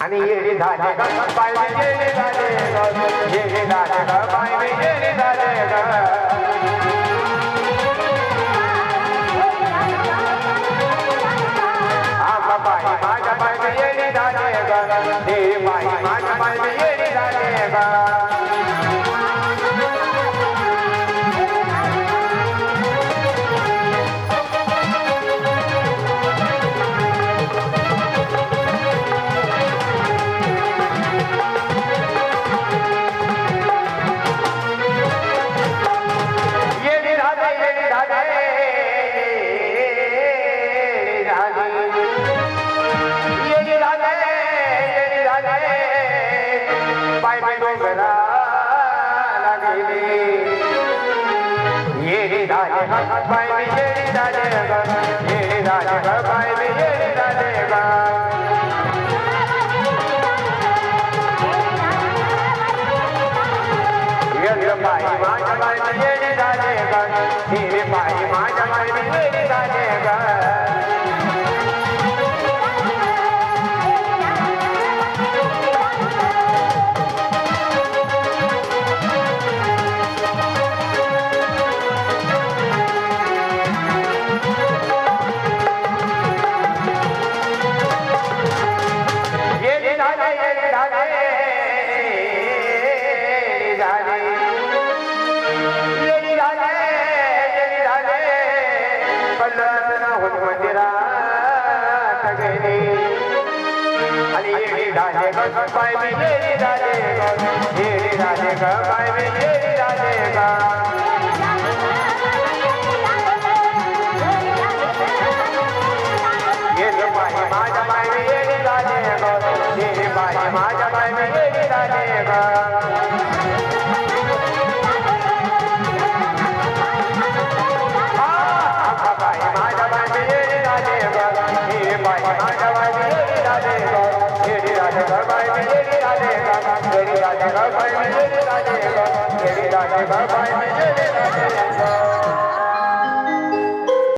आणि येडे झाले ग पाय मी येडे झाले ग येडे झाले ग पाय मी झाले ग माझ्या येडी झाले ग पाय मी येडी झाले ग येडी झाले ग पाय मी येडी झाले ग येड पाय माझ्या पाय मी येडी झाले ग हिरे पाय माझ्या पाय मी येडी झाले गेली आणि येडी झाले ग पाय मी येडी ग येडी झाले ग पाय मी येडी ग। माझ्या पाय मी येडी माझ्या ग। येडी